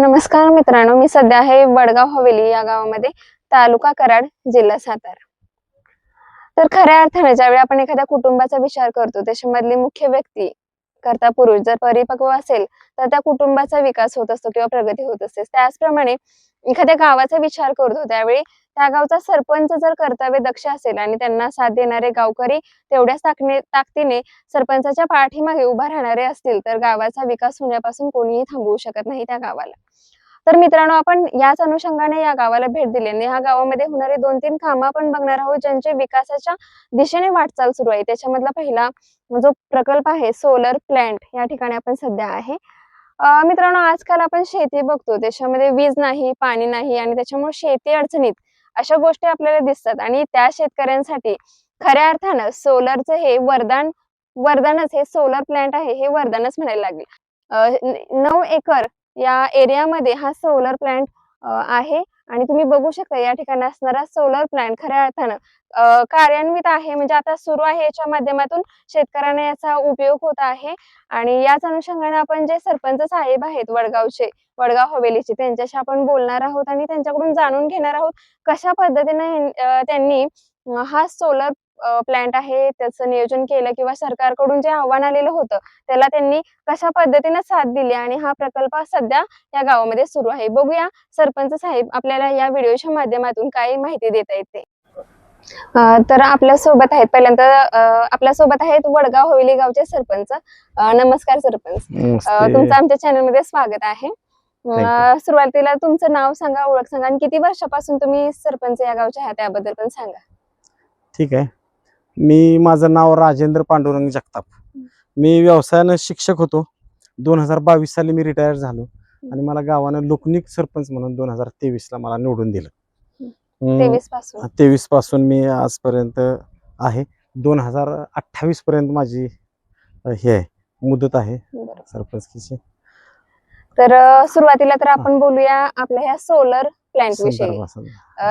नमस्कार मित्रांनो मी सध्या आहे वडगाव हवेली या गावामध्ये तालुका कराड जिल्हा सातारा. तर खऱ्या अर्थाने ज्यावेळी आपण एखाद्या कुटुंबाचा विचार करतो त्याच्यामधली मुख्य व्यक्ती करता पुरुष जर परिपक्व असेल तर त्या कुटुंबाचा विकास होत असतो किंवा प्रगती होत असते. त्याचप्रमाणे एखाद्या गावाचा विचार करतो त्यावेळी त्या गावचा सरपंच जर कर्तव्य दक्ष असेल आणि त्यांना साथ देणारे गावकरी तेवढ्याच ताकने ताकदीने सरपंचाच्या पाठीमागे उभा राहणारे असतील तर गावाचा विकास होण्यापासून कोणीही थांबवू शकत नाही त्या गावाला. तर मित्रांनो आपण याच अनुषंगाने या गावाला भेट दिली आणि या गावामध्ये होणारे दोन तीन कामं आपण बघणार आहोत ज्यांचे विकासाच्या दिशेने वाटचाल सुरू आहे. त्याच्यामधला पहिला जो प्रकल्प आहे सोलर प्लॅन्ट या ठिकाणी आपण सध्या आहे. मित्रांनो आजकाल आपण शेती बघतो. त्याच्यामध्ये वीज नाही पाणी नाही आणि त्याच्यामुळे शेती अडचणीत अशा गोष्टी आपल्याला दिसतात. आणि त्या शेतकऱ्यांसाठी खऱ्या अर्थानं सोलरचं हे वरदान वरदानच हे सोलर प्लॅन्ट आहे हे वरदानच म्हणायला लागेल. नऊ एकर या एरियामध्ये हा सोलर प्लॅन्ट आहे. आणि तुम्ही बघू शकता या ठिकाणी असणारा सोलर प्लॅन्ट खऱ्या अर्थानं कार्यान्वित आहे. म्हणजे आता सुरू आहे याच्या माध्यमातून शेतकऱ्यांना याचा उपयोग होत आहे. आणि याच अनुषंगाने आपण जे सरपंच साहेब आहेत वडगावचे वडगाव हवेलीचे त्यांच्याशी आपण बोलणार आहोत आणि त्यांच्याकडून जाणून घेणार आहोत कशा पद्धतीने त्यांनी हा सोलर प्लॅन्ट आहे त्याचं नियोजन केलं किंवा सरकारकडून जे आव्हान आलेलं होतं त्याला त्यांनी कशा पद्धतीने साथ दिली आणि हा प्रकल्प सध्या या गावामध्ये सुरू आहे. बघूया सरपंच साहेब आपल्याला या व्हिडिओच्या माध्यमातून काय माहिती देता येते. तर आपल्यासोबत आहेत पहिल्यांदा आपल्यासोबत आहेत वडगाव हवेली गावचे सरपंच. नमस्कार सरपंच. तुमचं आमच्या चॅनलमध्ये स्वागत आहे. सुरुवातीला तुमचं नाव सांगा ओळख सांगा आणि किती वर्षापासून तुम्ही सरपंच या गावचे आहात त्याबद्दल पण सांगा. ठीक आहे. मी माझं नाव राजेंद्र पांडुरंग जगताप. मी व्यवसायानं शिक्षक होतो. दोन हजार बावीस साली मी रिटायर झालो. आणि मला गावानं लोकनिक सरपंच म्हणून दोन हजार तेवीस ला मला निवडून दिलं. तेवीसपासून. तेवीसपासून मी आजपर्यंत आहे. दोन हजार अठ्ठावीस पर्यंत माझी हे आहे मुदत आहे. सरपंचकीची. तर सुरुवातीला तर आपण बोलूया आपल्या ह्या सोलर प्लॅन्ट विषयी.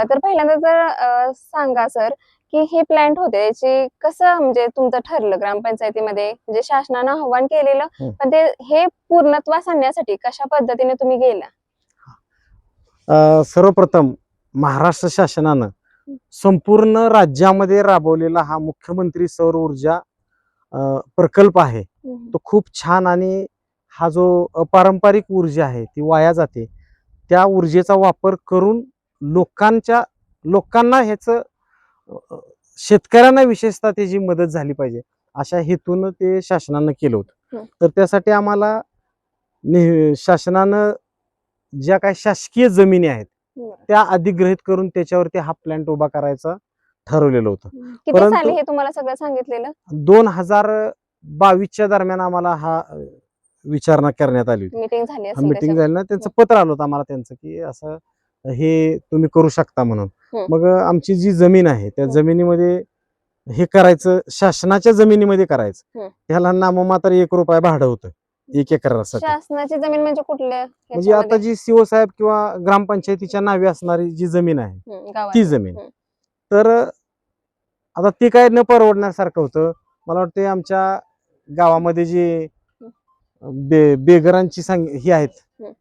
तर पहिल्यांदा तर सांगा सर की हे प्लॅन्ट होते याची कसं म्हणजे तुमचं ठरलं ग्रामपंचायतीमध्ये? म्हणजे शासनानं आव्हान केलेलं हम्म. पण ते हे पूर्णत्वास आणण्यासाठी कशा पद्धतीने तुम्ही गेला? सर्वप्रथम महाराष्ट्र शासनानं संपूर्ण राज्यामध्ये राबवलेला हा मुख्यमंत्री सौर ऊर्जा प्रकल्प आहे. तो खूप छान आणि हा जो अपारंपरिक ऊर्जा आहे ती वाया जाते. त्या ऊर्जेचा वापर करून लोकांच्या लोकांना ह्याचं शेतकऱ्यांना विशेषतः त्याची मदत झाली पाहिजे. अशा हेतून ते शासनानं केलं होतं. हं. तर त्यासाठी आम्हाला शासनानं ज्या काही शासकीय जमिनी आहेत. त्या अधिग्रहित करून त्याच्यावरती हा प्लॅन्ट उभा करायचा ठरवलेलं होतं. परंतु- हे तुम्हाला सगळं सांगितलेलं? दोन हजार बावीसच्या दरम्यान आम्हाला हा विचारणा करण्यात आली होती. मीटिंग झाली ना त्यांचं पत्र आलं होतं आम्हाला त्यांचं की असं हे तुम्ही करू शकता म्हणून. मग आमची जी जमीन आहे त्या हम्म. जमिनीमध्ये हे करायचं शासनाच्या जमिनीमध्ये करायचं हम्म. त्याला नाममात्र एक रुपया भाडं होतं एक एकरासाठी शासनाची जमीन म्हणजे कुठल्या म्हणजे आता जी सीओ साहेब किंवा ग्रामपंचायतीच्या नावे असणारी जी जमीन आहे? ती. जमीन. तर आता ते काय न परवडण्यासारखं होतं मला वाटतं आमच्या गावामध्ये जे बे बेघरांची संग ही आहेत.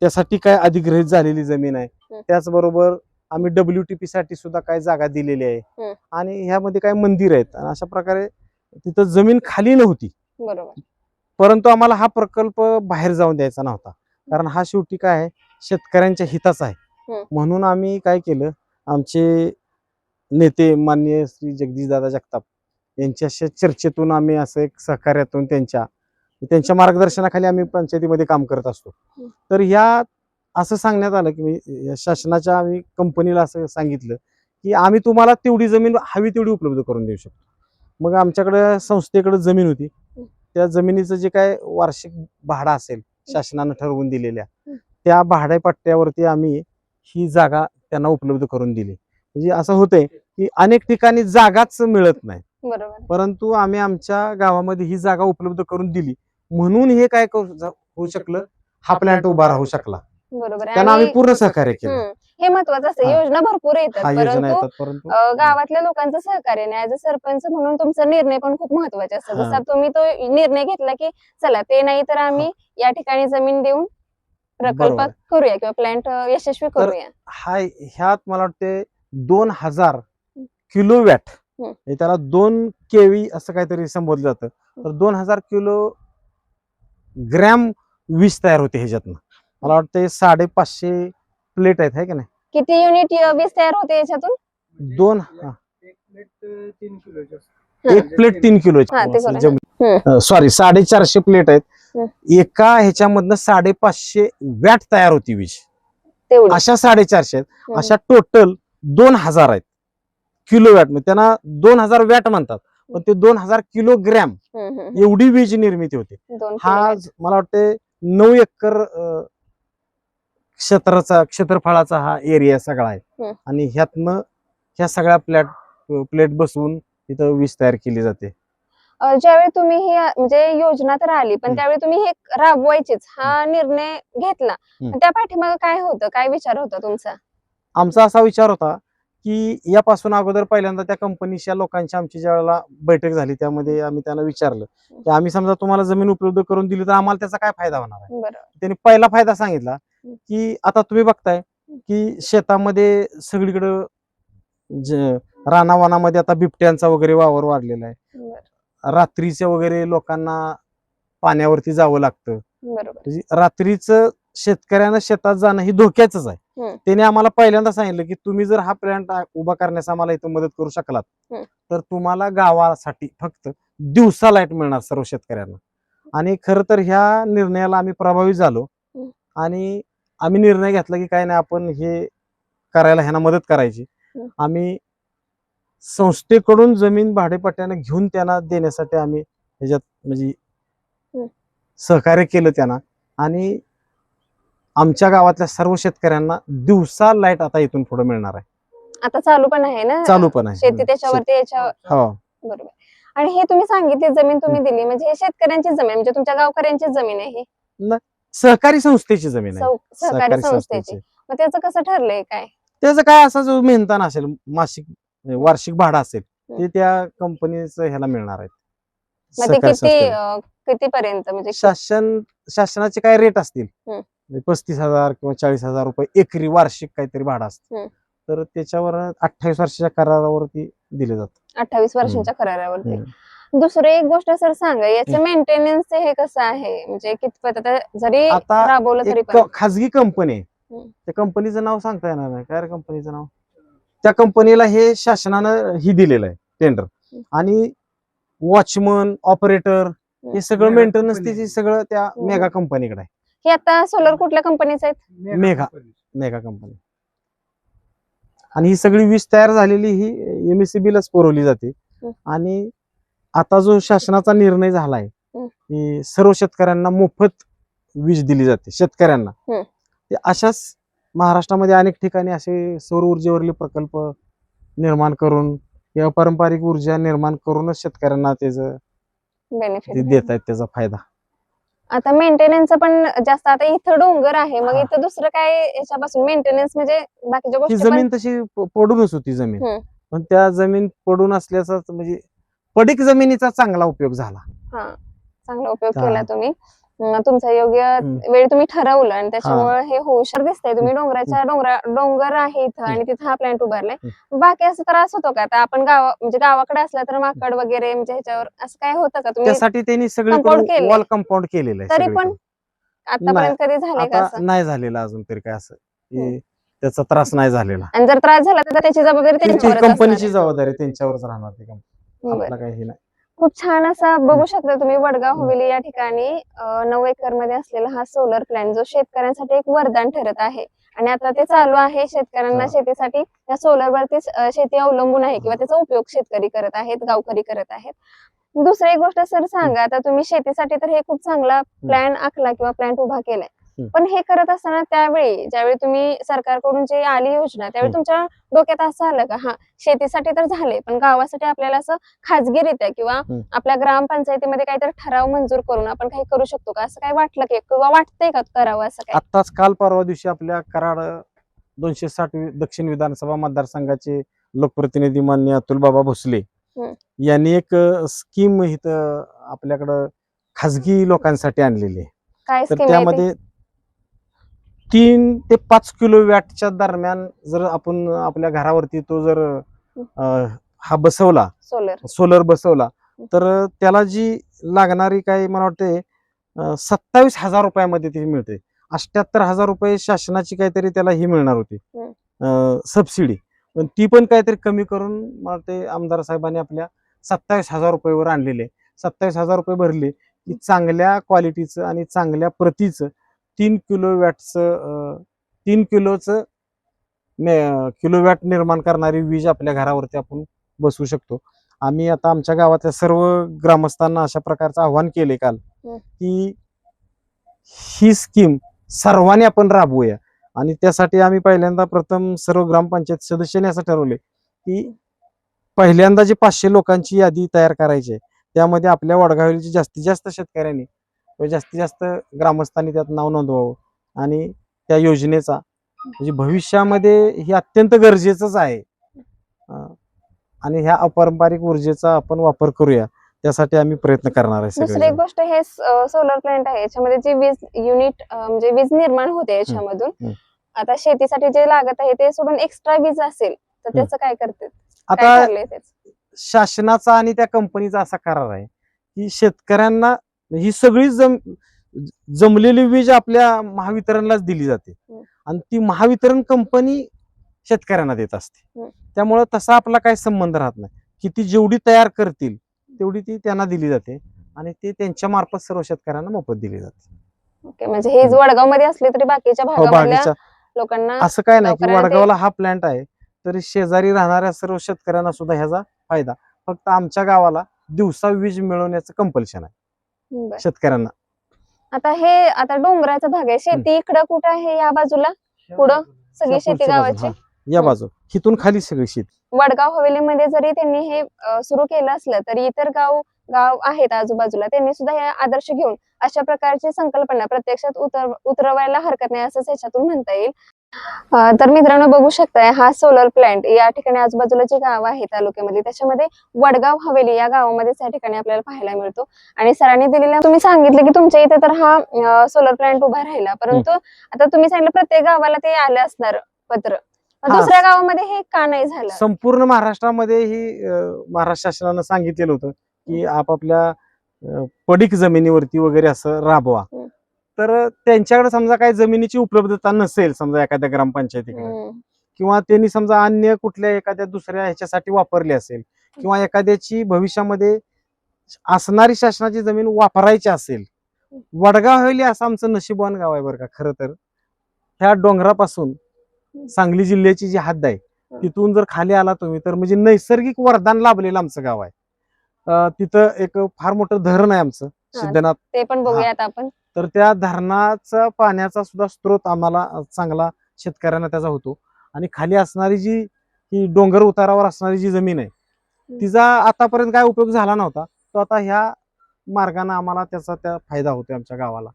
त्यासाठी काय अधिग्रहित झालेली जमीन आहे. त्याचबरोबर आम्ही डब्ल्यूटीपी साठी सुद्धा काय जागा दिलेली आहे. आणि ह्यामध्ये काय मंदिर आहेत. आणि अशा प्रकारे तिथं जमीन खाली नव्हती. परंतु आम्हाला हा प्रकल्प बाहेर जाऊन द्यायचा नव्हता. कारण हा शेवटी काय आहे शेतकऱ्यांच्या हिताचा आहे. म्हणून आम्ही काय केलं आमचे नेते माननीय श्री जगदीशदादा जगताप यांच्या चर्चेतून आम्ही असं एक सहकार्यातून त्यांच्या त्यांच्या मार्गदर्शनाखाली आम्ही पंचायतीमध्ये काम करत असतो. तर ह्या असं सांगण्यात आलं की मी शासनाच्या आम्ही कंपनीला असं सांगितलं की आम्ही तुम्हाला तेवढी जमीन हवी तेवढी उपलब्ध करून देऊ शकतो. मग आमच्याकडे संस्थेकडे जमीन होती. त्या जमिनीचं जे काय वार्षिक भाडं असेल शासनानं ठरवून दिलेल्या. त्या भाड्यापट्ट्यावरती आम्ही ही जागा त्यांना उपलब्ध करून दिली. म्हणजे असं होतंय की अनेक ठिकाणी जागाच मिळत नाही. परंतु आम्ही आमच्या गावामध्ये ही जागा उपलब्ध करून दिली. म्हणून हे काय होऊ शकलं? हा प्लॅन्ट उभा राहू शकला. बरोबर आहे. त्यांना आम्ही पूर्ण सहकार्य केलं हम्म. हे महत्वाचं असतं हा. योजना भरपूर येतात हा योजना परंतु येतात परंतु अ, गावातल्या लोकांचं सहकार्य नाही ऍज अ सरपंच म्हणून तुमचा निर्णय पण खूप महत्त्वाचे असतात हा. जसा तुम्ही तो निर्णय घेतला की चला ते नाही तर आम्ही या ठिकाणी जमीन देऊन प्रकल्प बरोबर आहे. करूया किंवा प्लांट यशस्वी करूया हा ह्यात मला वाटते दोन हजार किलो वॅट हम्म. हे त्याला दोन केवी असं काहीतरी संबोधलं जातं तर दोन हजार किलो ग्रॅम वीज तयार होते ह्याच्यातनं मला वाटतं साडेपाचशे प्लेट आहेत है की नाही? किती युनिट वीज तयार होते याच्यातून? दोन हा. एक प्लेट तीन किलोची असते. एक प्लेट तीन हा, ते. किलो सॉरी साडेचारशे प्लेट आहेत. एका ह्याच्यामधनं साडेपाचशे वॅट तयार होती वीज. तेवढी. अशा साडेचारशे आहेत. हम्म. अशा टोटल दोन हजार आहेत. किलो वॅट म्हणजे त्यांना दोन हजार वॅट म्हणतात. पण ते दोन हजार किलोग्रॅम हम्म, हम्म, एवढी वीज निर्मिती होते. दोन हा. ज- मला वाटते नऊ एकर अं, क्षेत्राचा क्षेत्रफळाचा हा एरिया सगळा आहे. आणि ह्यातनं ह्या सगळ्या प्लॅट प्लेट बसवून तिथं वीज तयार केली जाते. अ, ज्यावेळी तुम्ही ही म्हणजे योजना तर आली पण. त्यावेळी तुम्ही हे राबवायचीच हा निर्णय घेतला. त्या पाठीमागे काय होतं? काय विचार होता तुमचा? आमचा असा विचार होता की यापासून अगोदर पहिल्यांदा त्या कंपनीच्या लोकांची आमची ज्या वेळेला बैठक झाली त्यामध्ये आम्ही त्यांना विचारलं की आम्ही समजा तुम्हाला जमीन उपलब्ध करून दिली तर आम्हाला त्याचा काय फायदा होणार आहे? त्यांनी पहिला फायदा सांगितला की आता तुम्ही बघताय की शेतामध्ये सगळीकडं रानावानामध्ये आता बिबट्यांचा वगैरे वावर वाढलेला आहे. रात्रीच्या वगैरे लोकांना पाण्यावरती जावं लागतं. म्हणजे रात्रीचं शेतकऱ्यांना शेतात जाणं ही धोक्याच आहे. त्याने आम्हाला पहिल्यांदा सांगितलं की तुम्ही जर हा प्लॅन्ट उभा करण्यास आम्हाला इथं मदत करू शकलात. तर तुम्हाला गावासाठी फक्त दिवसा लाइट मिळणार सर्व शेतकऱ्यांना. आणि खरं तर ह्या निर्णयाला आम्ही प्रभावित झालो. आणि आम्ही निर्णय घेतला की काय नाही आपण हे करायला ह्यांना मदत करायची. आम्ही संस्थेकडून जमीन भाडेपट्ट्याने घेऊन त्यांना देण्यासाठी आम्ही ह्याच्यात म्हणजे सहकार्य केलं त्यांना. आणि आमच्या गावातल्या सर्व शेतकऱ्यांना दिवसा लाइट आता इथून पुढे मिळणार आहे. आता चालू पण आहे ना? चालू पण आहे. शेती त्याच्यावरती याच्या हो. बरोबर. आणि हे तुम्ही सांगितली जमीन तुम्ही दिली म्हणजे हे शेतकऱ्यांची जमीन म्हणजे तुमच्या गावकऱ्यांची जमीन आहे सहकारी संस्थेची जमीन आहे. सौ- सहकारी संस्थेची. मग त्याचं कसं ठरलंय काय? त्याचं काय असा जो मेहनतान असेल मासिक म्हणजे वार्षिक भाडं असेल ते त्या कंपनीचं ह्याला मिळणार आहे मग ते सहकारी किती संस्थेला. अ, किती पर्यंत म्हणजे शासन शासनाचे काय रेट असतील? हम्म. म्हणजे पस्तीस हजार किंवा चाळीस हजार रुपये एकरी वार्षिक काहीतरी भाडं असतं. हम्म. तर त्याच्यावर अठ्ठावीस वर्षाच्या करारावरती दिले जातं. अठ्ठावीस वर्षांच्या करारावरती. दुसरी एक गोष्ट सर सांगा याचं मेंटेनन्स हे कसं आहे? म्हणजे कितपत आता जरी आता राबवलं तरी एक पण. क- खाजगी कंपनी आहे हम्म. त्या कंपनीचं नाव सांगता येणार नाही. काय रे कंपनीचं नाव? त्या कंपनीला हे शासनानं ही दिलेलं आहे टेंडर आणि वॉचमन ऑपरेटर हे सगळं मेगा मेंटेनन्स. त्याची सगळं त्या हम्म. मेगा कंपनीकडे आहे. हे आता सोलर कुठल्या कंपनीचे आहेत? मेघा. कंपनी. मेगा कंपनी आणि ही सगळी वीज तयार झालेली ही एमएससीबी लाच पुरवली जाते. हम्म. आणि आता जो शासनाचा निर्णय झालाय. की सर्व शेतकऱ्यांना मोफत वीज दिली जाते शेतकऱ्यांना अशाच महाराष्ट्रामध्ये अनेक ठिकाणी असे सौर ऊर्जेवरील प्रकल्प निर्माण करून किंवा पारंपरिक ऊर्जा निर्माण करूनच शेतकऱ्यांना त्याचं देत आहेत त्याचा फायदा आता मेंटेनन्स पण जास्त आता इथं डोंगर आहे मग. इथं दुसरं काय याच्यापासून मेंटेनन्स म्हणजे बाकीच्या गोष्टी जमीन तशी पडूनच होती जमीन. पण त्या जमीन पडून असल्याचा म्हणजे पडीक जमिनीचा चांगला उपयोग झाला. हा चांगला उपयोग. केला तुम्ही. तुमचा योग्य. वेळ तुम्ही ठरवलं आणि त्याच्यामुळे हे. हुशार दिसतंय. तुम्ही डोंगराच्या डोंगरा डोंगर आहे इथं आणि तिथं हा प्लॅन्ट उभारलाय. बाकी असं त्रास होतो का? आता आपण गावा म्हणजे गावाकडे असला तर माकड वगैरे म्हणजे ह्याच्यावर असं काय होतं का? तुम्ही त्यासाठी त्यांनी केलंय. वॉल कंपाऊंड केलेलं आहे तरी. पण आतापर्यंत कधी झालंय का नाही झालेलं अजून तरी काय असं. त्याचा त्रास नाही झालेला. आणि जर त्रास झाला तर त्याची जबाबदारी त्यांची कंपनीची जबाबदारी त्यांच्यावरच राहणार ती company. बरं. आपला काही हे नाही खूप छान असा बघू शकता तुम्ही वडगाव हवेली या ठिकाणी नऊ एकरमध्ये असलेला हा सोलर प्लॅन जो शेतकऱ्यांसाठी एक वरदान ठरत आहे आणि आता ते चालू आहे शेतकऱ्यांना हा. शेतीसाठी या सोलर वरती शेती अवलंबून आहे किंवा त्याचा उपयोग शेतकरी करत आहेत गावकरी करत आहेत दुसरी एक गोष्ट सर सांगा आता तुम्ही शेतीसाठी तर हे खूप चांगला प्लॅन आखला किंवा प्लॅन उभा केलाय. पण हे करत असताना त्यावेळी ज्यावेळी तुम्ही सरकारकडून जी आली योजना त्यावेळी. तुमच्या डोक्यात असं आलं का हा शेतीसाठी तर झाले पण गावासाठी आपल्याला असं खाजगीरित्या किंवा. आपल्या ग्रामपंचायतीमध्ये काहीतरी ठराव मंजूर करून आपण काही करू शकतो का असं काही वाटलं की किंवा वाटतंय का करावं असं काय आत्ताच काल परवा दिवशी आपल्या कराड दोनशे साठ दक्षिण विधानसभा मतदारसंघाचे लोकप्रतिनिधी मान्य अतुल बाबा भोसले. यांनी एक स्कीम इथं आपल्याकडं खाजगी लोकांसाठी आणलेली आहे काय तर? त्यामध्ये तीन ते पाच किलो वॅटच्या दरम्यान जर आपण आपल्या घरावरती तो जर अं, हा बसवला सोलर सोलर बसवला तर त्याला जी लागणारी काय मला वाटते सत्तावीस हजार रुपयामध्ये ती मिळते. अष्ट्याहत्तर हजार रुपये शासनाची काहीतरी त्याला ही मिळणार होती. सबसिडी पण ती पण काहीतरी कमी करून मला ते आमदार साहेबांनी आपल्या सत्तावीस हजार रुपयेवर आणलेले. सत्तावीस हजार रुपये भरले की चांगल्या क्वालिटीचं आणि चांगल्या प्रतीचं तीन किलो वॅटचं तीन किलोचं किलो वॅट निर्माण करणारी वीज आपल्या घरावरती आपण बसवू शकतो आम्ही आता आमच्या गावातल्या सर्व ग्रामस्थांना अशा प्रकारचं आव्हान केले काल. की ही स्कीम सर्वांनी आपण राबवूया आणि त्यासाठी आम्ही पहिल्यांदा प्रथम सर्व ग्रामपंचायत सदस्यांनी असं ठरवले की पहिल्यांदा जी पाचशे लोकांची यादी तयार करायची आहे त्यामध्ये आपल्या वडगावची जास्तीत जास्त शेतकऱ्यांनी जास्तीत जास्त ग्रामस्थांनी त्यात नाव नोंदवावं. आणि त्या योजनेचा म्हणजे भविष्यामध्ये हे अत्यंत गरजेचंच आहे. आणि ह्या अपारंपरिक ऊर्जेचा आपण वापर करूया. त्यासाठी आम्ही प्रयत्न करणार आहे दुसरी गोष्ट हे सोलर प्लांट आहे. याच्यामध्ये जी वीज युनिट म्हणजे वीज निर्माण होते याच्यामधून. आता शेतीसाठी जे लागत आहे ते सोडून एक्स्ट्रा वीज असेल तर त्याचं काय करते आता? शासनाचा आणि त्या कंपनीचा असा करार आहे की शेतकऱ्यांना ही सगळी जम जमलेली वीज आपल्या महावितरणलाच दिली जाते. हम्म. आणि ती महावितरण कंपनी शेतकऱ्यांना देत असते. हम्म. त्यामुळं तसा आपला काही संबंध राहत नाही. की ती जेवढी तयार करतील तेवढी ती त्यांना दिली जाते. आणि ती त्यांच्या मार्फत सर्व शेतकऱ्यांना मोफत दिली जाते. ओके म्हणजे हे वडगावमध्ये असले तरी बाकीच्या हो बागेच्या लोकांना असं काय नाही की वडगावला हा प्लांट आहे तरी शेजारी राहणाऱ्या सर्व शेतकऱ्यांना सुद्धा ह्याचा फायदा. फक्त आमच्या गावाला दिवसा वीज मिळवण्याचं कंपल्शन आहे. बरं. शेतकऱ्यांना. आता हे आता डोंगराचा भाग आहे. शेती इकडं कुठं आहे? या बाजूला? पुढं? सगळी शेती पुढच्या गावाची? हा. या बाजू. हिथून खाली सगळी शेती. वडगाव हवेलीमध्ये जरी त्यांनी हे सुरू केलं असलं तरी इतर गाव गाव आहेत आजूबाजूला. त्यांनी सुद्धा हे आदर्श घेऊन अशा प्रकारची संकल्पना प्रत्यक्षात उतर उतरवायला हरकत नाही असंच याच्यातून म्हणता येईल. तर मित्रांनो बघू शकताय हा सोलर प्लांट या ठिकाणी आजूबाजूला जी गावं आहेत तालुक्यामध्ये त्याच्यामध्ये वडगाव हवेली या गावामध्येच या ठिकाणी आपल्याला पाहायला मिळतो. आणि सरांनी दिलेल्या तुम्ही सांगितलं की तुमच्या इथे तर हा सोलर प्लांट उभा राहिला. परंतु आता तुम्ही सांगितलं प्रत्येक गावाला ते आले असणार पत्र. दुसऱ्या गावामध्ये हे का नाही झालं? संपूर्ण महाराष्ट्रामध्ये ही महाराष्ट्र शासनानं सांगितलेलं होतं की आपापल्या पडीक जमिनीवरती वगैरे असं राबवा. तर त्यांच्याकडे समजा काही जमिनीची उपलब्धता नसेल समजा एखाद्या ग्रामपंचायतीकडे. हम्म. किंवा त्यांनी समजा अन्य कुठल्या एखाद्या दुसऱ्या ह्याच्यासाठी वापरली असेल किंवा एखाद्याची भविष्यामध्ये असणारी शासनाची जमीन वापरायची असेल वडगाव हवेली असं आमचं नशीबवान गाव आहे बरं का खरं तर. ह्या डोंगरापासून सांगली जिल्ह्याची जी हद्द आहे तिथून जर खाली आला तुम्ही तर म्हणजे नैसर्गिक वरदान लाभलेलं आमचं गाव आहे. तिथं एक फार मोठं धरण आहे आमचं सिद्धनाथ. ते पण बघूया आता आपण. तर त्या धरणाचा पाण्याचा सुद्धा स्रोत आम्हाला चांगला शेतकऱ्यांना त्याचा होतो. आणि खाली असणारी जी ही डोंगर उतारावर असणारी जी जमीन आहे तिचा आतापर्यंत काय उपयोग झाला नव्हता. तो आता ह्या मार्गाने आम्हाला त्याचा त्या फायदा होतोय आमच्या गावाला.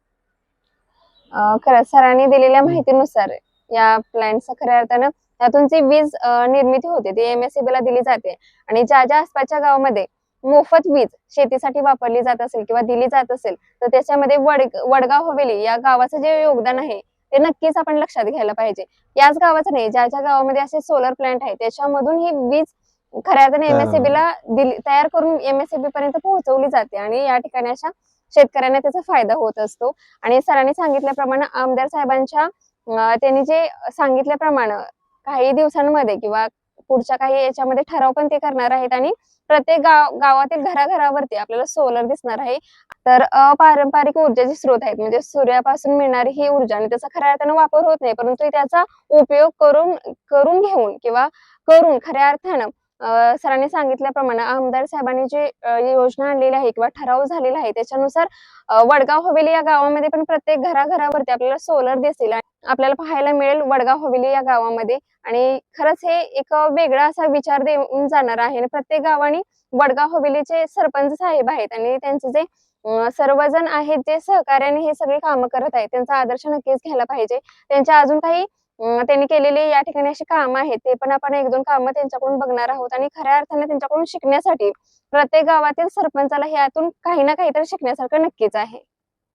अं, खरंच सरांनी दिलेल्या माहितीनुसार या प्लॅन्टचा खऱ्या अर्थानं त्यातून जी वीज निर्मिती होते ती एमएससीबी ला दिली जाते. आणि ज्या ज्या आसपासच्या गावामध्ये मोफत वीज शेतीसाठी वापरली जात असेल किंवा दिली जात असेल तर त्याच्यामध्ये वड वडगाव हवेली या गावाचं जे योगदान आहे ते नक्कीच आपण लक्षात घ्यायला पाहिजे. याच गावाचं नाही ज्या ज्या गावामध्ये असे सोलर प्लांट आहे त्याच्यामधून ही वीज खऱ्या अर्थाने तयार एमएससीबी ला दिली तयार करून एमएससीबी पर्यंत पोहोचवली जाते आणि या ठिकाणी अशा शेतकऱ्यांना त्याचा फायदा होत असतो. आणि सरांनी सांगितल्याप्रमाणे आमदार साहेबांच्या त्यांनी जे सांगितल्याप्रमाणे काही दिवसांमध्ये किंवा पुढच्या काही याच्यामध्ये ठराव पण ते करणार आहेत आणि प्रत्येक गाव गावातील घराघरावरती आपल्याला सोलर दिसणार आहे. तर अपारंपरिक ऊर्जेचे स्रोत आहेत म्हणजे सूर्यापासून मिळणारी ही ऊर्जा आणि त्याचा खऱ्या अर्थानं वापर होत नाही परंतु त्याचा उपयोग करून करून घेऊन किंवा करून खऱ्या अर्थानं सरांनी सांगितल्याप्रमाणे आमदार साहेबांनी जी योजना आणलेली आहे किंवा ठराव झालेला आहे त्याच्यानुसार वडगाव हवेली या गावामध्ये पण प्रत्येक घराघरावरती आपल्याला सोलर दिसेल आणि आपल्याला पाहायला मिळेल वडगाव हवेली या गावामध्ये. आणि खरंच हे एक वेगळा असा विचार देऊन जाणार आहे. आणि प्रत्येक गावाने वडगाव हवेलीचे सरपंच साहेब आहेत आणि त्यांचे जे सर्वजण आहेत जे सहकार्याने हे सगळी कामं करत आहेत त्यांचा आदर्श नक्कीच घ्यायला पाहिजे. त्यांच्या अजून काही त्यांनी केलेली या ठिकाणी अशी कामं आहेत ते पण आपण एक दोन कामं त्यांच्याकडून बघणार आहोत. आणि खऱ्या अर्थाने त्यांच्याकडून शिकण्यासाठी प्रत्येक गावातील सरपंचाला ह्यातून काही ना काहीतरी शिकण्यासारखं नक्कीच आहे.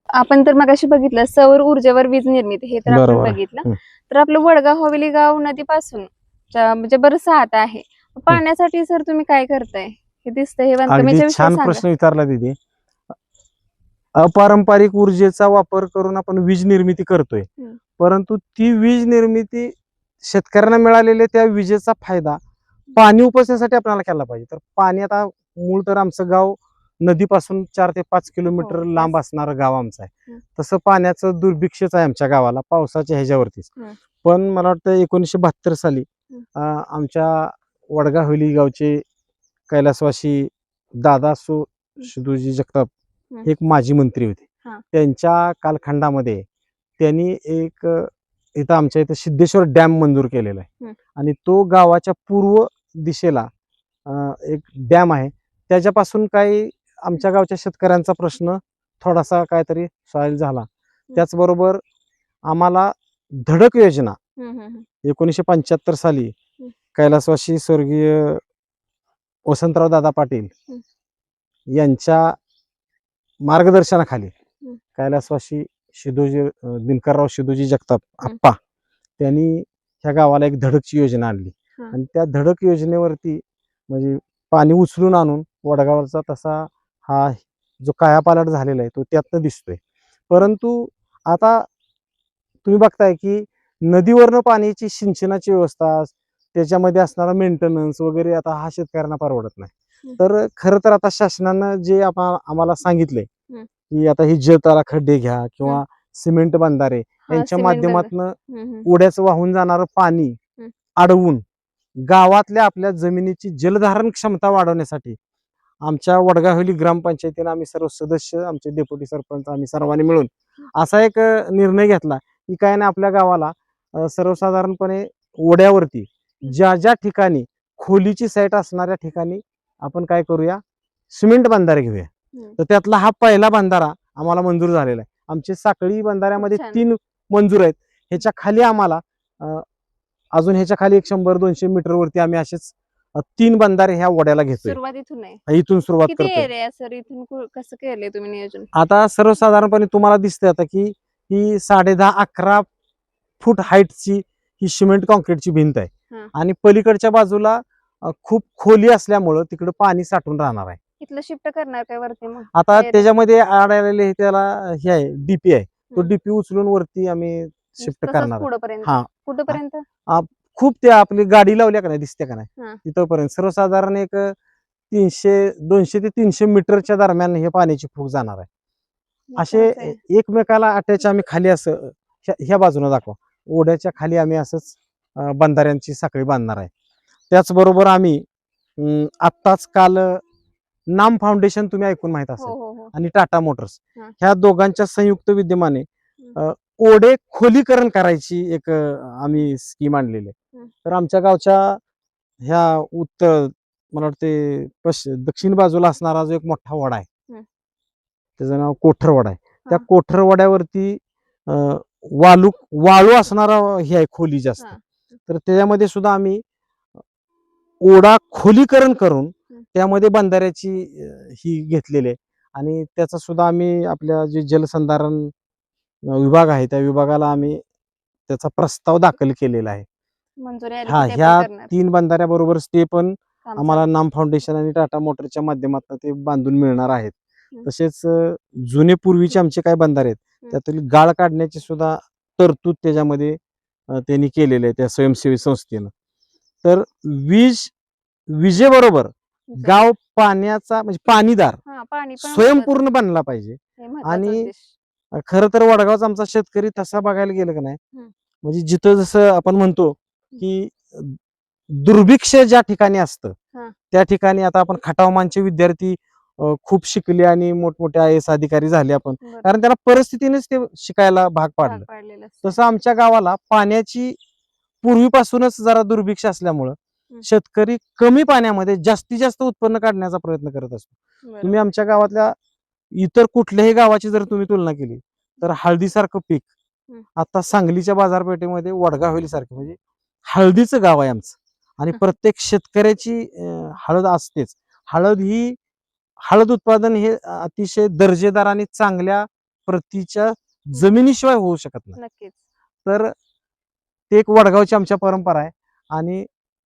आपण तर मगाशी बघितलं सौर ऊर्जेवर वीज निर्मिती हे तर आपण. बघितलं. तर आपलं वडगाव हवेली गाव नदीपासून म्हणजे बरंच हात आहे. पाण्यासाठी सर तुम्ही काय करताय? हे दिसतंय हे अगदी छान प्रश्न विचारला दिदी. अपारंपरिक ऊर्जेचा वापर करून आपण वीज निर्मिती करतोय. परंतु ती वीज निर्मिती शेतकऱ्यांना मिळालेल्या त्या विजेचा फायदा पाणी उपसण्यासाठी आपल्याला केला पाहिजे. तर पाणी आता मूळ तर आमचं गाव नदीपासून चार ते पाच किलोमीटर हो, लांब पाच. असणारं गाव आमचं आहे. तसं पाण्याचं दुर्भिक्षच आहे आमच्या गावाला पावसाच्या ह्याच्यावरतीच. पण मला वाटतं एकोणीसशे बहात्तर साली आमच्या वडगा हवेली गावचे कैलासवासी दादा सो शिदूजी जगताप एक माजी मंत्री होते. त्यांच्या कालखंडामध्ये त्यांनी एक इथं आमच्या इथं सिद्धेश्वर डॅम मंजूर केलेला आहे. आणि तो गावाच्या पूर्व दिशेला एक डॅम आहे त्याच्यापासून काही आमच्या गावच्या शेतकऱ्यांचा प्रश्न थोडासा काहीतरी सॉल्व झाला त्याचबरोबर आम्हाला धडक योजना. एकोणीसशे पंच्याहत्तर साली. कैलासवासी स्वर्गीय वसंतराव दादा पाटील. यांच्या मार्गदर्शनाखाली. कैलासवासी शिदोजी दिनकरराव शिदोजी जगताप. आप्पा त्यांनी ह्या गावाला एक धडकची योजना आणली. आणि त्या धडक योजनेवरती म्हणजे पाणी उचलून आणून वडगावचा तसा हा जो कायापालट झालेला आहे तो त्यातनं दिसतोय परंतु आता तुम्ही बघताय की नदीवरनं पाण्याची सिंचनाची व्यवस्था त्याच्यामध्ये असणारा मेंटेनन्स वगैरे आता हा शेतकऱ्यांना परवडत नाही. तर खरं तर आता शासनानं जे आपण आम्हाला सांगितलंय. की आता ही जताला खड्डे घ्या किंवा सिमेंट बंधारे यांच्या. माध्यमातून. ओढ्याचं वाहून जाणारं पाणी. अडवून गावातल्या आपल्या जमिनीची जलधारण क्षमता वाढवण्यासाठी आमच्या वडगावली ग्रामपंचायतीनं आम्ही सर्व सदस्य आमचे डेप्युटी सरपंच आम्ही सर्वांनी मिळून असा एक निर्णय घेतला की काय नाही आपल्या गावाला सर्वसाधारणपणे ओढ्यावरती ज्या ज्या ठिकाणी खोलीची साईट असणाऱ्या ठिकाणी आपण काय करूया सिमेंट बंधारे घेऊया. तर त्यातला हा पहिला बंधारा आम्हाला मंजूर झालेला आहे आमचे साखळी बंधाऱ्यामध्ये. तीन मंजूर आहेत ह्याच्या खाली आम्हाला अजून ह्याच्या खाली एक शंभर दोनशे मीटर वरती आम्ही असेच तीन बंधारे ह्या ओढ्याला घेतोय. सुरुवात इथून आहे इथून सुरुवात किती करतोय. Area sir? इथून कु- कसं केलंय तुम्ही नियोजन? आता सर्वसाधारणपणे तुम्हाला दिसते आता की ही साडे दहा अकरा फूट हाईटची ही सिमेंट कॉन्क्रीटची भिंत आहे. हा. आणि पलीकडच्या बाजूला अ, खूप खोली असल्यामुळं तिकडं पाणी साठून राहणार आहे. इथलं शिफ्ट करणार काय वरती मग? आता area. त्याच्यामध्ये आढळलेले हे त्याला हे आहे डीपी आहे. तो हम्म. डीपी उचलून वरती आम्ही शिफ्ट तसंच करणार आहे. पुढंपर्यंत? हा. कुठपर्यंत खूप त्या आपली गाडी लावल्या का नाही दिसते का. नाही? तिथपर्यंत सर्वसाधारण एक तीनशे दोनशे ते तीनशे मीटरच्या दरम्यान हे पाण्याची फूक जाणार आहे. असे. एकमेकाला अटॅच आम्ही खाली असं ह्या- बाजूने दाखवा. ओढ्याच्या खाली आम्ही असंच बंधाऱ्यांची साखळी बांधणार आहे. त्याचबरोबर आम्ही आत्ताच काल नाम फाउंडेशन तुम्ही ऐकून माहीत हो असेल. हो हो. आणि टाटा मोटर्स. ह्या दोघांच्या संयुक्त विद्यमाने ओढे खोलीकरण करायची एक आम्ही स्कीम आणलेली आहे. तर आमच्या गावच्या ह्या उत्तर मला वाटते पश्चिम दक्षिण बाजूला असणारा जो एक मोठा वडा आहे. त्याचं नाव कोठरवडा आहे त्या. कोठरवड्यावरती वालू वाळू असणारा हे आहे खोली जास्त. तर त्याच्यामध्ये सुद्धा आम्ही ओढा खोलीकरण करून. त्यामध्ये बंधाऱ्याची ही घेतलेली आहे आणि त्याचा सुद्धा आम्ही आपल्या जे जलसंधारण विभाग आहे त्या विभागाला आम्ही त्याचा प्रस्ताव दाखल केलेला आहे मंजुरी आली हा की ते पण ह्या करणार. तीन बंधाऱ्याबरोबर ते पण आम्हाला. नाम फाउंडेशन आणि टाटा मोटरच्या माध्यमातून ते बांधून मिळणार आहेत हम्म. तसेच अं, जुने पूर्वीचे आमचे काय बंधारे आहेत हम्म. त्यातील गाळ काढण्याची सुद्धा तरतूद त्याच्यामध्ये अं, त्यांनी केलेली आहे त्या स्वयंसेवी संस्थेनं तर वीज विजेबरोबर. गाव पाण्याचा म्हणजे पाणीदार हा पाणी पण स्वयंपूर्ण बनला पाहिजे. हे महत्वाचं आणि. खरं तर वडगावचा आमचा शेतकरी तसा बघायला गेलं का नाही. म्हणजे जिथं जसं आपण म्हणतो की दुर्भिक्ष ज्या ठिकाणी असतं हा. त्या ठिकाणी आता आपण खटावमानचे विद्यार्थी खूप शिकले आणि मोठमोठे आय एस अधिकारी झाले आपण. कारण त्याला परिस्थितीनेच ते शिकायला भाग पाडलं. तसं आमच्या गावाला पाण्याची पूर्वीपासूनच जरा दुर्भिक्ष असल्यामुळं. शेतकरी कमी पाण्यामध्ये जास्तीत जास्त उत्पन्न काढण्याचा प्रयत्न करत असतो. तुम्ही आमच्या गावातल्या इतर कुठल्याही गावाची जर तुम्ही तुलना केली तर हळदीसारखं पीक. आता सांगलीच्या बाजारपेठेमध्ये वडगाव हवेलीसारखं म्हणजे हळदीचं गाव आहे आमचं. आणि. प्रत्येक शेतकऱ्याची हळद असतेच. हळद ही हळद उत्पादन हे अतिशय दर्जेदार आणि चांगल्या प्रतीच्या जमिनीशिवाय होऊ शकत नाही. तर ते एक वडगावची आमच्या परंपरा आहे. आणि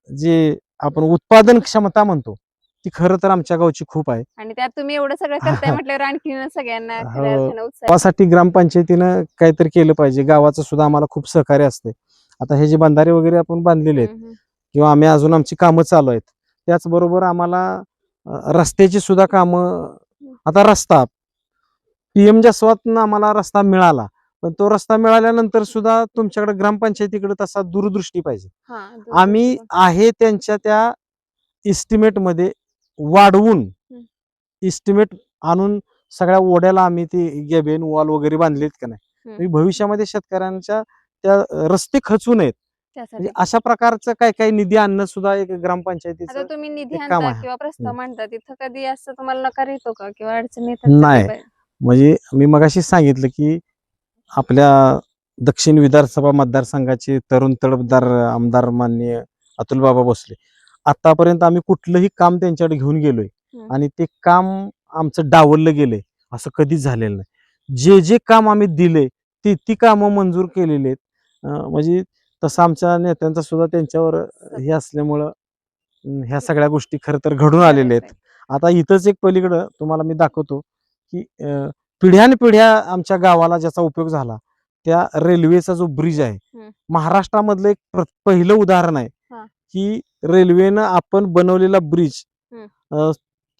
जे आपण उत्पादन क्षमता म्हणतो ती खरं तर आमच्या गावची खूप आहे. आणि त्यात तुम्ही एवढं सगळं करताय म्हटल्यावर आणखीन सगळ्यांना हो. उत्साह गावासाठी ग्रामपंचायतीनं काहीतरी केलं पाहिजे. गावाचं सुद्धा आम्हाला खूप सहकार्य असते. आता हे जे बंधारे वगैरे आपण बांधलेले आहेत हम्म, हम्म. किंवा आम्ही अजून आमची कामं चालू आहेत त्याचबरोबर आम्हाला अं, रस्त्याची सुद्धा कामं आता रस्ता. पीएम जसवातनं आम्हाला रस्ता मिळाला. पण तो रस्ता मिळाल्यानंतर सुद्धा तुमच्याकडे ग्रामपंचायतीकडे तसा दूरदृष्टी पाहिजे. हा, आम्ही. आहे त्यांच्या त्या इस्टिमेटमध्ये वाढवून. इस्टिमेट आणून सगळ्या ओढ्याला आम्ही ते गेबेन वॉल वगैरे बांधलेत का नाही. म्हणजे भविष्यामध्ये शेतकऱ्यांच्या त्या रस्ते खचू नयेत म्हणजे अशा प्रकारचं काय काय निधी आणणं सुद्धा एक ग्रामपंचायतीचं तुम्ही निधी काम आणता आहे. किंवा प्रस्ताव हम्म. मांडता तिथं कधी असं तुम्हाला नकार येतो का किंवा अडचण येतात नाही. म्हणजे मी मगाशी सांगितलं की आपल्या दक्षिण विधानसभा मतदारसंघाचे तरुण तडफदार आमदार माननीय अतुल बाबा भोसले आतापर्यंत आम्ही कुठलंही काम त्यांच्याकडे घेऊन गेलोय. आणि ते काम आमचं डावललं गेलंय. असं कधीच झालेलं नाही. जे जे काम आम्ही दिले ते ती कामं मंजूर केलेली आहेत. म्हणजे तसं आमच्या नेत्यांचा सुद्धा त्यांच्यावर हे असल्यामुळं ह्या सगळ्या गोष्टी खरं तर घडून आलेल्या आहेत. आता इथंच एक पलीकडं तुम्हाला मी दाखवतो की अं, पिढ्यानपिढ्या आमच्या गावाला ज्याचा उपयोग झाला त्या रेल्वेचा जो ब्रिज आहे. महाराष्ट्रामधलं एक पहिलं उदाहरण आहे. की रेल्वेनं आपण बनवलेला ब्रिज.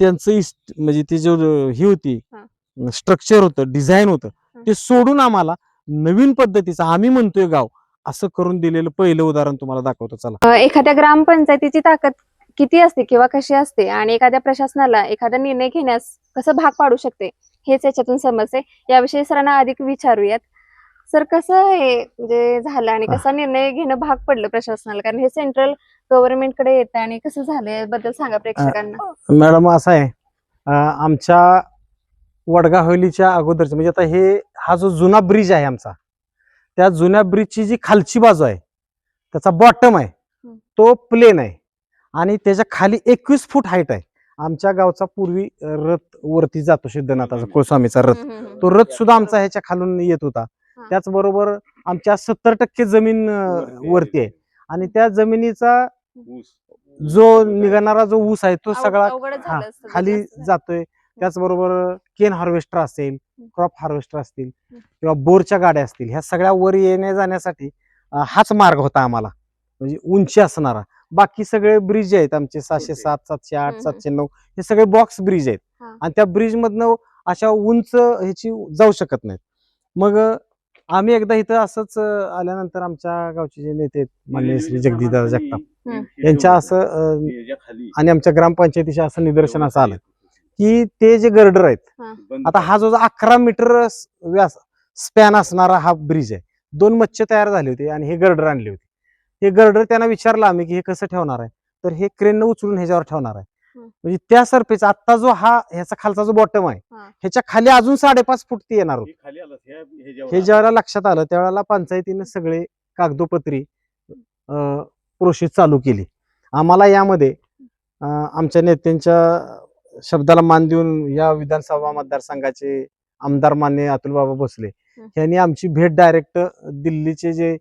त्यांचं म्हणजे ते जो ही होती. स्ट्रक्चर होतं डिझाईन होतं ते सोडून आम्हाला नवीन पद्धतीचं आम्ही म्हणतोय गाव असं करून दिलेलं पहिलं उदाहरण तुम्हाला दाखवतो चला. एखाद्या ग्रामपंचायतीची ताकद किती असते किंवा कशी असते? आणि एखाद्या प्रशासनाला एखादा निर्णय घेण्यास कसं भाग पाडू शकते? हेच याच्यातून समजते. याविषयी सरांना अधिक विचारूयात. सर कसं हे म्हणजे झालं आणि कसा निर्णय घेणं भाग पडलं प्रशासनाला? कारण हे सेंट्रल गव्हर्नमेंटकडे येतं आणि कसं झालं याबद्दल सांगा प्रेक्षकांना. मॅडम असं आहे. अं, आमच्या वडगा हवेलीच्या अगोदरचं म्हणजे आता हे हा जो जुना ब्रिज आहे आमचा त्या जुन्या ब्रिजची जी खालची बाजू आहे त्याचा बॉटम आहे हम्म. तो प्लेन आहे. आणि त्याच्याखाली एकवीस फूट हाईट आहे. आमच्या गावचा पूर्वी अं, रथ वरती जातो सिद्धनाथाचा कुलस्वामीचा रथ. हम्म, हम्म, हम्म. तो रथ सुद्धा आमचा ह्याच्या खालून येत होता. त्याचबरोबर आमच्या सत्तर टक्के जमीन वरती आहे. आणि त्या जमिनीचा जो निघणारा जो ऊस आहे तो सगळा हा, खाली. जातोय. त्याचबरोबर केन हार्वेस्टर असेल क्रॉप हार्वेस्टर असतील. किंवा बोरच्या गाड्या असतील ह्या सगळ्या वर येण्या जाण्यासाठी हाच मार्ग होता आम्हाला. म्हणजे उंची असणारा. बाकी सगळे ब्रिज आहेत आमचे सहाशे सात सातशे आठ. सातशे नऊ हे सगळे बॉक्स ब्रिज आहेत. आणि त्या ब्रिज मधनं अशा उंच ह्याची जाऊ शकत नाहीत. मग आम्ही एकदा इथं असंच आल्यानंतर आमच्या गावचे जे नेते आहेत माननीय श्री जगदीदादा जगताप यांच्या असं आणि आमच्या ग्रामपंचायतीच्या असं निदर्शन असं आलं की ते जे गर्डर आहेत आता हा जो अकरा मीटर व्यास स्पॅन असणारा हा ब्रिज आहे दोन मच्छे तयार झाले होते आणि हे गर्डर आणले होते. हे गर्डर त्यांना विचारलं आम्ही की हे कसं ठेवणार आहे? तर हे क्रेननं उचलून ह्याच्यावर ठेवणार आहे. म्हणजे त्या सरफेस आता जो हा ह्याचा खालचा जो बॉटम आहे हा. ह्याच्या खाली अजून साडेपाच फूट ते येणार होते. हे ज्यावेळेला लक्षात आलं त्यावेळेला पंचायतीने सगळे कागदोपत्री प्रोसेस चालू केली. आम्हाला यामध्ये आमच्या नेत्यांच्या शब्दाला मान देऊन या विधानसभा मतदारसंघाचे आमदार मान्य अतुल बाबा भोसले. यांनी आमची भेट डायरेक्ट दिल्लीचे जे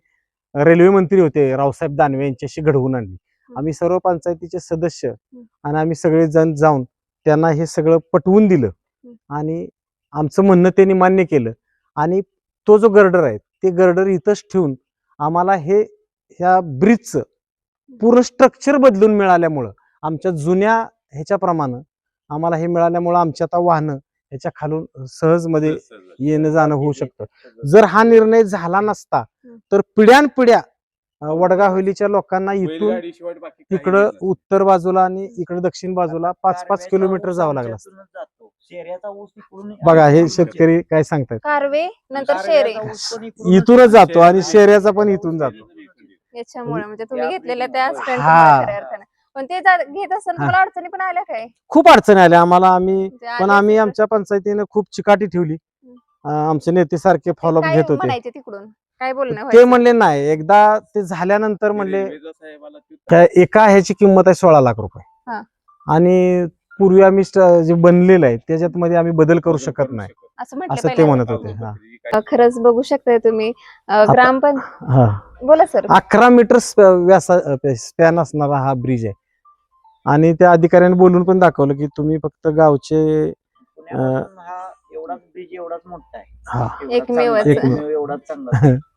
रेल्वे मंत्री होते रावसाहेब दानवे यांच्याशी घडवून आणली. आम्ही सर्व पंचायतीचे सदस्य आणि आम्ही सगळे जण जाऊन त्यांना हे सगळं पटवून दिलं. आणि आमचं म्हणणं त्यांनी मान्य केलं. आणि तो जो गर्डर आहे ते गर्डर इथंच ठेवून आम्हाला हे ह्या ब्रिजचं पूर्ण स्ट्रक्चर बदलून मिळाल्यामुळं आमच्या जुन्या ह्याच्याप्रमाणे आम्हाला हे मिळाल्यामुळं आमची आता वाहनं ह्याच्या खालून सहजमध्ये येणं जाणं होऊ शकतं. जर हा निर्णय झाला नसता तर पिढ्यानपिढ्या वडगाव हवेलीच्या लोकांना इथून इकडं उत्तर बाजूला आणि इकडे दक्षिण बाजूला पाच पाच किलोमीटर जावं लागलं. असतं. बघा हे शेतकरी काय सांगतात कारवे नंतर शेरे. इथूनच जातो आणि शेऱ्याचा पण इथून जातो. याच्यामुळे म्हणजे तुम्ही त्या घेतलेल्या त्या हा. अर्थाने. पण ते जा- घेत असताना तुम्हाला अडचणी पण आल्या काय? खूप अडचणी आल्या. आम्हाला आम्ही म्हणजे पण आल्या आम्ही असेल तर? आमच्या पंचायतीनं खूप चिकाटी ठेवली. अं, आमचे नेते सारखे ते फॉलोअप काय घेत होते. म्हणायचे तिकडून? काय बोलणं ते व्हायचं? म्हणले नाही एकदा ते झाल्यानंतर म्हणले त्या एका ह्याची किंमत आहे सोळा लाख रुपये. हा. आणि पूर्वी आम्ही स्ट- जे बनलेलं आहे त्याच्यात मध्ये आम्ही बदल करू शकत नाही. असं ते. म्हणत होते हा. अ, खरंच बघू शकताय तुम्ही. अ, ग्रामपं हा. बोला सर. अकरा मीटर स्प- व्यासा स्पॅन असणारा हा ब्रिज आहे. आणि त्या अधिकाऱ्याने बोलून पण दाखवलं की तुम्ही फक्त गावचे पुण्यापासून हा एवढाच ब्रिज एवढाच मोठा आहे. हा. एवढाच. चांगला- एकमेव. एवढाच चांगला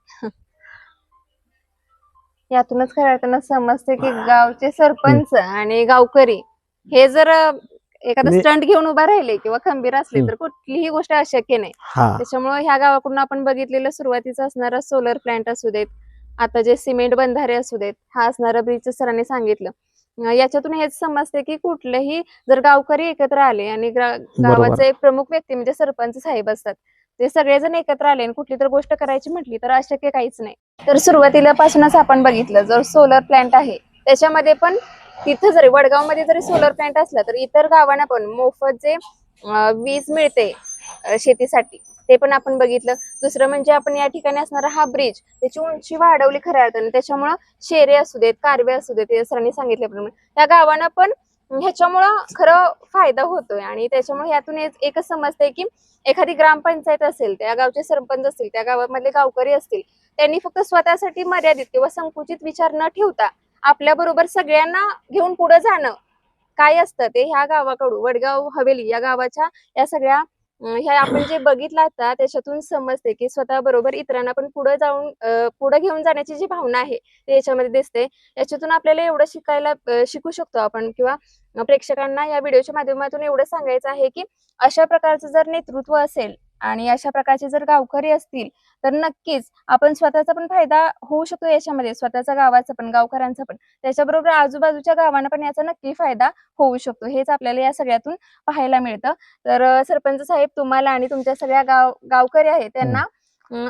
यातूनच खऱ्या अर्थानं समजते की गावचे सरपंच आणि गावकरी हे जर एखादा स्टंट घेऊन उभा राहिले किंवा खंबीर असले. तर कुठलीही गोष्ट अशक्य नाही. हा. त्याच्यामुळे ह्या गावाकडून आपण बघितलेलं सुरुवातीचं असणारा सोलर प्लांट असू देत आता जे सिमेंट बंधारे असू देत हा असणारा ब्रिजचं सरांनी सांगितलं. याच्यातून हेच समजते की कुठलेही जर गावकरी एकत्र आले आणि गावाचे प्रमुख व्यक्ती म्हणजे सरपंच साहेब असतात ते सगळेजण एकत्र आले आणि कुठली तर गोष्ट करायची म्हटली तर अशक्य काहीच नाही. तर सुरुवातीला पासूनच आपण बघितलं जर सोलर प्लांट आहे त्याच्यामध्ये पण तिथं जरी वडगावमध्ये जरी सोलर प्लांट असला तर इतर गावांना पण मोफत जे वीज मिळते शेतीसाठी ते पण आपण बघितलं. दुसरं म्हणजे आपण या ठिकाणी असणारा हा ब्रिज त्याची उंची वाढवली खऱ्या अर्थाने. त्याच्यामुळं शेरे असू देत कारवे असू देत सरांनी सांगितल्याप्रमाणे. या गावांना पण ह्याच्यामुळं खरं फायदा होतोय आणि त्याच्यामुळे यातून एकच समजतंय की एखादी ग्रामपंचायत असेल त्या गावचे सरपंच असतील त्या गावामधले गावकरी असतील त्यांनी फक्त स्वतःसाठी मर्यादित किंवा संकुचित विचार न ठेवता आपल्या बरोबर सगळ्यांना घेऊन पुढे जाणं. काय असतं ते ह्या गावाकडून वडगाव हवेली या गावाच्या या सगळ्या ह्या आपण जे बघितलं आता त्याच्यातून समजते की स्वतः बरोबर इतरांना पण पुढे जाऊन पुढे घेऊन जाण्याची जी भावना आहे ते याच्यामध्ये दिसते. याच्यातून आपल्याला एवढं शिकायला शिकू शकतो आपण किंवा प्रेक्षकांना या व्हिडिओच्या माध्यमातून एवढं सांगायचं आहे की अशा प्रकारचं जर नेतृत्व असेल आणि अशा प्रकारचे जर गावकरी असतील तर नक्कीच आपण स्वतःचा पण फायदा होऊ शकतो याच्यामध्ये. स्वतःचा गावाचा पण गावकऱ्यांचा पण. त्याच्याबरोबर आजूबाजूच्या गावांना पण याचा नक्की फायदा होऊ शकतो. हेच आपल्याला या सगळ्यातून पाहायला मिळतं. तर सरपंच साहेब तुम्हाला आणि तुमच्या सगळ्या गाव गावकरी आहेत त्यांना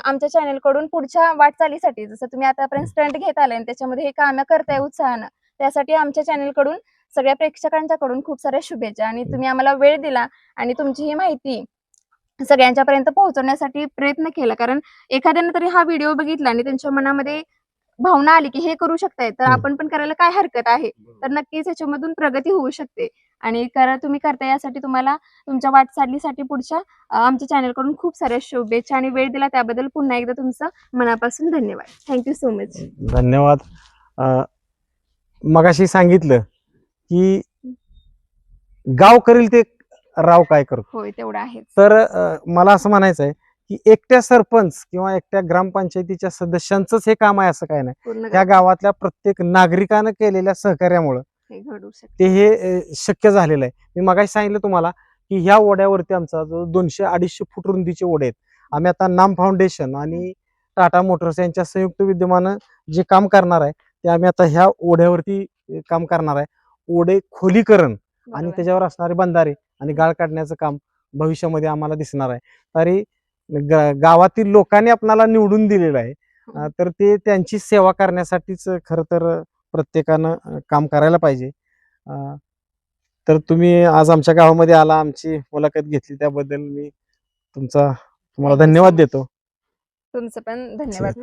आमच्या चॅनलकडून पुढच्या वाटचालीसाठी जसं तुम्ही आतापर्यंत स्टंट घेत आले आणि त्याच्यामध्ये हे कामं करताय उत्साहानं त्यासाठी आमच्या चॅनलकडून सगळ्या प्रेक्षकांच्या कडून खूप साऱ्या शुभेच्छा. आणि तुम्ही आम्हाला वेळ दिला आणि तुमची ही माहिती सगळ्यांच्या पर्यंत पोहोचवण्यासाठी प्रयत्न केला. कारण एखाद्यानं तरी हा व्हिडिओ बघितला आणि त्यांच्या मनामध्ये भावना आली की हे करू शकताय तर. आपण पण करायला काय हरकत आहे? तर नक्कीच याच्यामधून प्रगती होऊ शकते. आणि करा तुम्ही करता यासाठी तुम्हाला तुमच्या वाटचालीसाठी पुढच्या आमच्या चॅनलकडून खूप साऱ्या शुभेच्छा आणि वेळ दिला. त्याबद्दल पुन्हा एकदा तुमचं मनापासून धन्यवाद. थँक्यू सो मच धन्यवाद. मगाशी सांगितलं की गाव करील ते राव काय करतो होय तेवढं आहेच. तर अं, मला असं म्हणायचं आहे की एकट्या सरपंच किंवा एकट्या ग्रामपंचायतीच्या सदस्यांचंच हे काम आहे असं काय नाही. पूर्ण त्या गावातल्या प्रत्येक नागरिकानं केलेल्या सहकार्यामुळं हे घडू शकते. ते हे अं, शक्य झालेलं आहे. मी मगाशी सांगितलं तुम्हाला की ह्या ओढ्यावरती आमचा जो दोनशे अडीचशे फूट रुंदीचे ओढे आहेत. आम्ही आता नाम फाउंडेशन आणि टाटा मोटर्स यांच्या संयुक्त विद्यमानं जे काम करणार आहे ते आम्ही आता ह्या ओढ्यावरती अं, काम करणार आहे. ओढे खोलीकरण आणि. त्याच्यावर असणारे बंधारे आणि गाळ काढण्याचं काम भविष्यामध्ये आम्हाला दिसणार आहे. तरी गावातील लोकांनी आपणाला निवडून दिलेलं आहे. अं, तर ते त्यांची सेवा करण्यासाठीच खरं तर प्रत्येकानं काम करायला पाहिजे. तर तुम्ही आज आमच्या गावामध्ये आला आमची मुलाखत घेतली त्याबद्दल मी तुमचा तुम्हाला धन्यवाद. देतो. तुमचं पण धन्यवाद